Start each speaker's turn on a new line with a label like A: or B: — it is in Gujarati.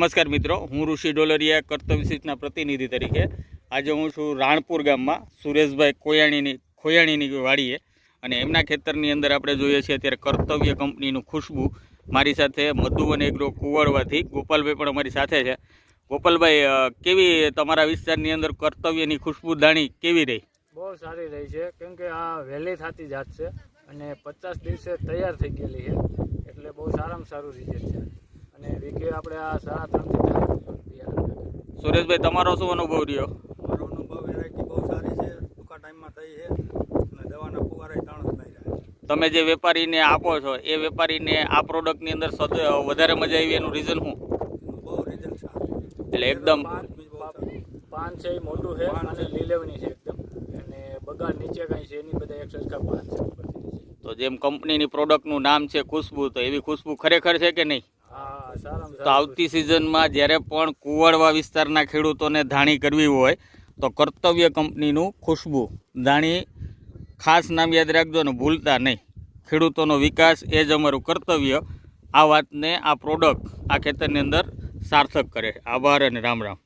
A: નમસ્કાર મિત્રો, હું ઋષિ ડોલરિયા, કર્તવ્ય શીખના પ્રતિનિધિ તરીકે. આજે હું છું રાણપુર ગામમાં, સુરેશભાઈ કોયાણીની ખોયાણીની વાડીએ. અને એમના ખેતરની અંદર આપણે જોઈએ છીએ અત્યારે કર્તવ્ય કંપનીનું ખુશ્બુ. મારી સાથે મધુવન એગ્રો કુવાડવાથી ગોપાલભાઈ પણ અમારી સાથે છે. ગોપાલભાઈ કેવી તમારા વિસ્તારની અંદર કર્તવ્યની ખુશ્બુદાણી કેવી રહી?
B: બહુ સારી રહી છે. કેમ કે આ વહેલી થતી જાત છે અને પચાસ દિવસે તૈયાર થઈ ગયેલી છે. એટલે બહુ સારામાં સારું રિઝલ્ટ છે. અને વીઘે આપણે આ સાડા ત્રણથી ચાર કિલો
A: સુરેશભાઈ તમારો શું અનુભવ રહ્યો?
C: મારો અનુભવ વેરાયટી બહુ સારી છે ટૂંકા ટાઈમમાં થઈ છે અને દવાના ફુવારાય ત્રણ માર્યા
A: તમે જે વેપારીને આપો છો એ વેપારીને આ પ્રોડક્ટની અંદર વધારે મજા આવી એનું રીઝન શું?
C: બહુ રીઝન સારું
A: એટલે એકદમ.
B: પાન છે. એ મોટું છે અને
C: છે.
B: લીલવણી છે એકદમ. અને બગાડ નીચે કાંઈ છે એની બધા એક સરખા પાન છે.
A: તો જેમ કંપનીની પ્રોડક્ટનું નામ છે ખુશ્બુ તો એવી ખુશ્બુ ખરેખર છે કે નહીં? તો આવતી સિઝનમાં જ્યારે પણ કુવાડવા વિસ્તારના ખેડૂતોને ધાણી કરવી હોય, તો કર્તવ્ય કંપનીનું ખુશ્બુ. ધાણી ખાસ નામ યાદ રાખજો ને, ભૂલતા નહીં. ખેડૂતોનો વિકાસ એ જ અમારું કર્તવ્ય. આ વાતને આ પ્રોડક્ટ આ ખેતરની અંદર સાર્થક કરે. આભાર અને રામ રામ.